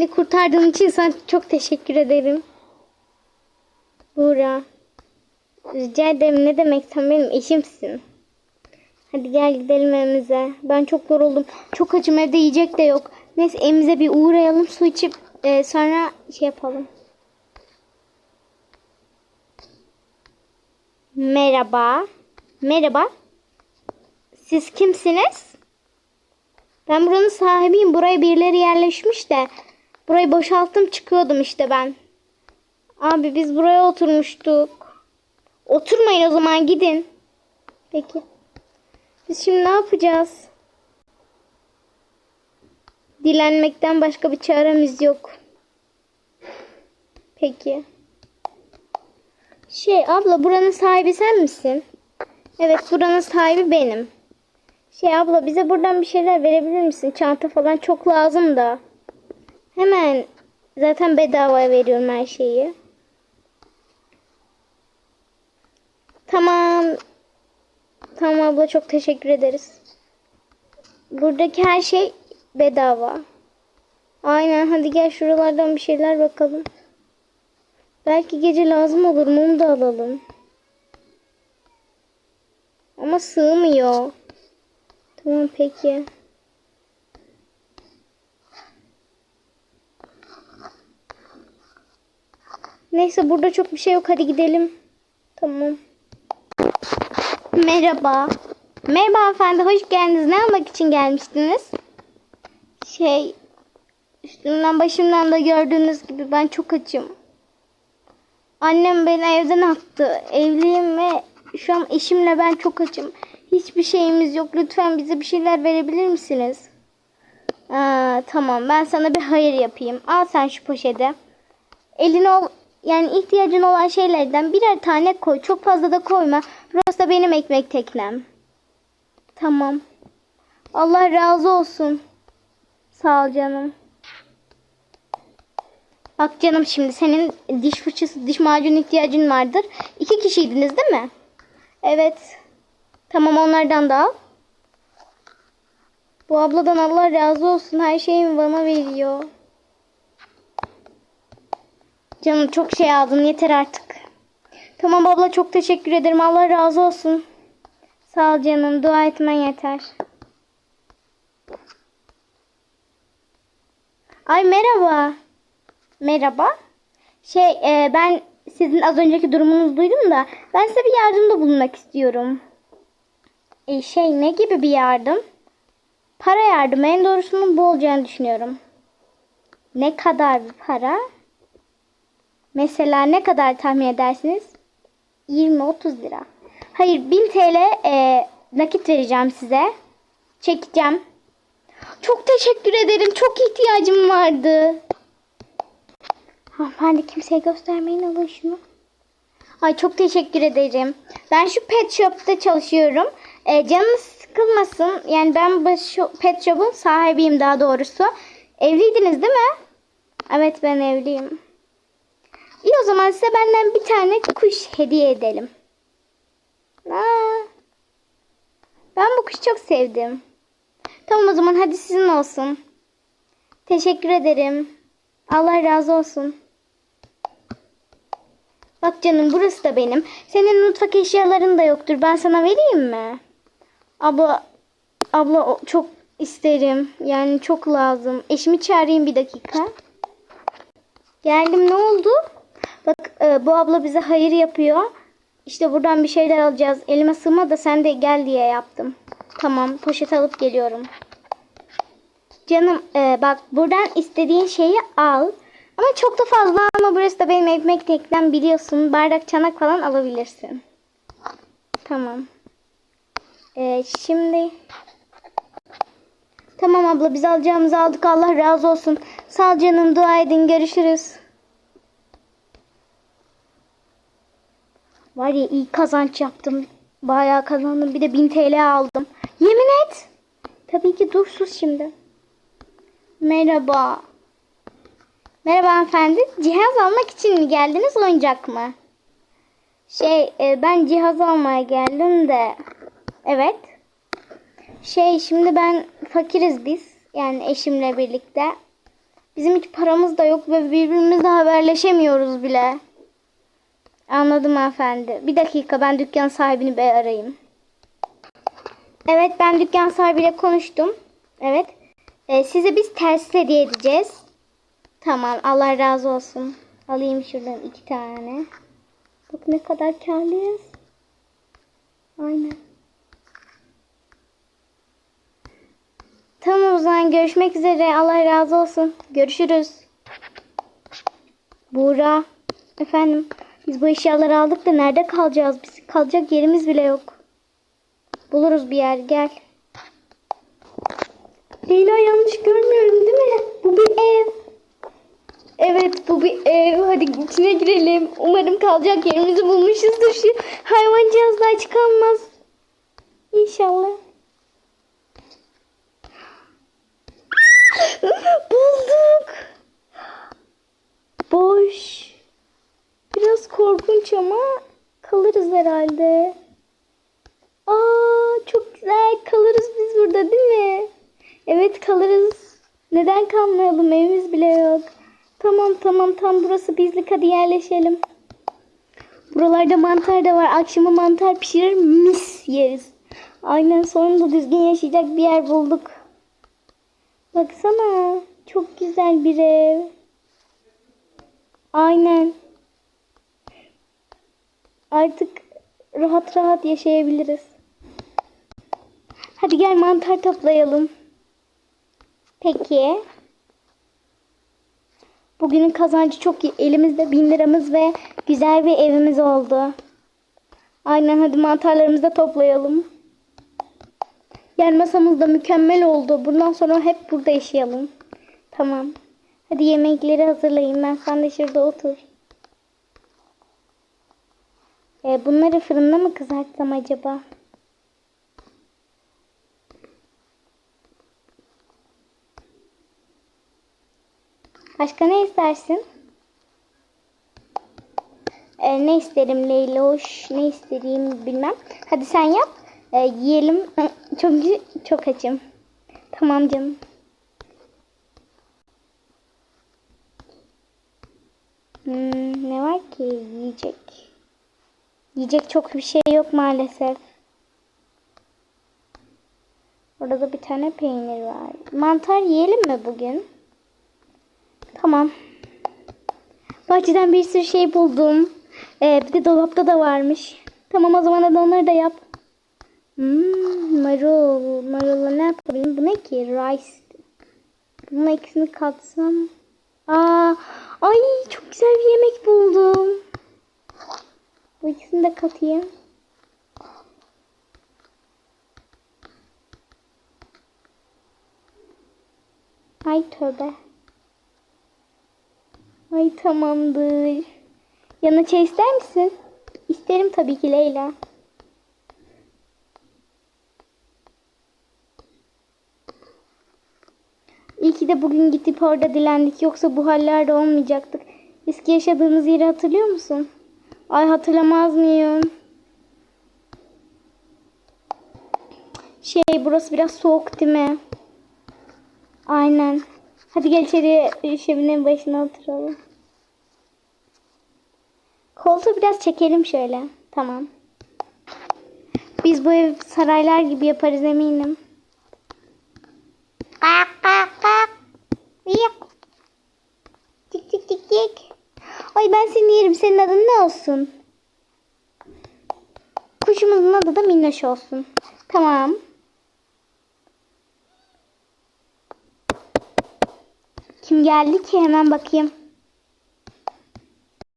beni kurtardığın için sana çok teşekkür ederim. Buğra. Rica ederim ne demek sen benim eşimsin. Hadi gel gidelim evimize. Ben çok yoruldum. Çok acım evde yiyecek de yok. Neyse evimize bir uğrayalım su içip e, sonra şey yapalım. Merhaba. Merhaba. Siz kimsiniz? Ben buranın sahibiyim. Buraya birileri yerleşmiş de. Burayı boşalttım çıkıyordum işte ben. Abi biz buraya oturmuştuk. Oturmayın o zaman gidin. Peki. Biz şimdi ne yapacağız? Dilenmekten başka bir çaremiz yok. Peki. Şey abla buranın sahibi sen misin? Evet buranın sahibi benim. Şey abla bize buradan bir şeyler verebilir misin? Çanta falan çok lazım da. Hemen zaten bedavaya veriyorum her şeyi. Tamam. Tamam abla çok teşekkür ederiz. Buradaki her şey bedava. Aynen hadi gel şuralardan bir şeyler bakalım. Belki gece lazım olur mum da alalım. Ama sığmıyor. Tamam peki. Neyse burada çok bir şey yok. Hadi gidelim. Tamam. Merhaba. Merhaba hanımefendi. Hoş geldiniz. Ne almak için gelmiştiniz? Şey, üstümden başımdan da gördüğünüz gibi ben çok açım. Annem beni evden attı. Evliyim ve şu an eşimle ben çok açım. Hiçbir şeyimiz yok. Lütfen bize bir şeyler verebilir misiniz? Aa, tamam ben sana bir hayır yapayım. Al sen şu poşete. Eline ol, yani ihtiyacın olan şeylerden birer tane koy. Çok fazla da koyma. Burası da benim ekmek teknem. Tamam. Allah razı olsun. Sağ ol canım. Bak canım şimdi senin diş fırçası, diş macunu ihtiyacın vardır. İki kişiydiniz değil mi? Evet. Tamam onlardan da al. Bu abladan Allah razı olsun. Her şeyimi bana veriyor. Canım çok şey aldın yeter artık. Tamam abla çok teşekkür ederim. Allah razı olsun. Sağ ol canım. Dua etmen yeter. Ay merhaba. Merhaba. Şey e, ben sizin az önceki durumunuzu duydum da ben size bir yardımda bulunmak istiyorum. E, şey ne gibi bir yardım? Para yardımı en doğrusunun bu olacağını düşünüyorum. Ne kadar bir para? Mesela ne kadar tahmin edersiniz? 20-30 lira. Hayır 1000 TL e, nakit vereceğim size. Çekeceğim. Çok teşekkür ederim. Çok ihtiyacım vardı. Hanımefendi kimseye göstermeyin alın şunu. Ay çok teşekkür ederim. Ben şu pet shop'ta çalışıyorum. E, canınız sıkılmasın. Yani ben pet shop'un sahibiyim daha doğrusu. Evliydiniz değil mi? Evet ben evliyim. İyi o zaman size benden bir tane kuş hediye edelim. Aa, ben bu kuşu çok sevdim. Tamam o zaman hadi sizin olsun. Teşekkür ederim. Allah razı olsun. Bak canım burası da benim. Senin mutfak eşyaların da yoktur. Ben sana vereyim mi? Abla, abla çok isterim. Yani çok lazım. Eşimi çağırayım bir dakika. Geldim ne oldu? Bak e, bu abla bize hayır yapıyor. İşte buradan bir şeyler alacağız. Elime sığma da sen de gel diye yaptım. Tamam poşet alıp geliyorum. Canım e, bak buradan istediğin şeyi al. Ama çok da fazla alma. Burası da benim ekmek teknem biliyorsun. Bardak çanak falan alabilirsin. Tamam. E, şimdi... Tamam abla biz alacağımızı aldık. Allah razı olsun. Sağ canım dua edin. Görüşürüz. Var ya iyi kazanç yaptım. Bayağı kazandım. Bir de 1000 TL aldım. Yemin et. Tabii ki dur sus şimdi. Merhaba. Merhaba hanımefendi. Cihaz almak için mi geldiniz oyuncak mı? Şey e, ben cihaz almaya geldim de. Evet. Şey şimdi ben fakiriz biz. Yani eşimle birlikte. Bizim hiç paramız da yok ve birbirimizle haberleşemiyoruz bile. Anladım hanımefendi. Bir dakika ben dükkan sahibini bir arayayım. Evet ben dükkan sahibiyle konuştum. Evet. Ee, size biz ters hediye edeceğiz. Tamam Allah razı olsun. Alayım şuradan iki tane. Bak ne kadar karlıyız. Aynen. Tamam o zaman görüşmek üzere. Allah razı olsun. Görüşürüz. Buğra. Efendim. Biz bu eşyaları aldık da nerede kalacağız? Biz kalacak yerimiz bile yok. Buluruz bir yer. Gel. Leyla yanlış görmüyorum değil mi? Bu bir ev. Evet bu bir ev. Hadi içine girelim. Umarım kalacak yerimizi bulmuşuzdur. Şu hayvancağızlar çıkamaz. İnşallah. Bulduk. Boş. Biraz korkunç ama kalırız herhalde. Aa çok güzel kalırız biz burada değil mi? Evet kalırız. Neden kalmayalım evimiz bile yok. Tamam tamam tam burası bizlik hadi yerleşelim. Buralarda mantar da var. Akşama mantar pişirir mis yeriz. Aynen sonunda düzgün yaşayacak bir yer bulduk. Baksana çok güzel bir ev. Aynen. Artık rahat rahat yaşayabiliriz. Hadi gel mantar toplayalım. Peki. Bugünün kazancı çok iyi. Elimizde bin liramız ve güzel bir evimiz oldu. Aynen hadi mantarlarımızı da toplayalım. Yer masamız da mükemmel oldu. Bundan sonra hep burada yaşayalım. Tamam. Hadi yemekleri hazırlayın. Ben sen de şurada otur. E, bunları fırında mı kızartsam acaba? Başka ne istersin? E, ne isterim Leyloş? Ne istediğimi bilmem. Hadi sen yap. E, yiyelim. Çok çok açım. Tamam canım. Hmm, ne var ki yiyecek? Yiyecek çok bir şey yok maalesef. Orada da bir tane peynir var. Mantar yiyelim mi bugün? Tamam. Bahçeden bir sürü şey buldum. Ee, bir de dolapta da varmış. Tamam o zaman hadi onları da yap. Hmm, marul. Marulla ne yapabilirim? Bu ne ki? Rice. Bunun ikisini katsam. Aa, ay çok güzel bir yemek buldum. Bu ikisini de katayım. Ay tövbe. Ay tamamdır. Yana çay ister misin? İsterim tabii ki Leyla. İyi ki de bugün gidip orada dilendik. Yoksa bu hallerde olmayacaktık. Eski yaşadığımız yeri hatırlıyor musun? Ay hatırlamaz mıyım? Şey burası biraz soğuk değil mi? Aynen. Hadi gel içeri şöminenin başına oturalım. Koltuğu biraz çekelim şöyle. Tamam. Biz bu ev saraylar gibi yaparız eminim. Kak kak. Yık. Tik tik tik tik. Ben seni yerim. Senin adın ne olsun? Kuşumuzun adı da Minnoş olsun. Tamam. Kim geldi ki? Hemen bakayım.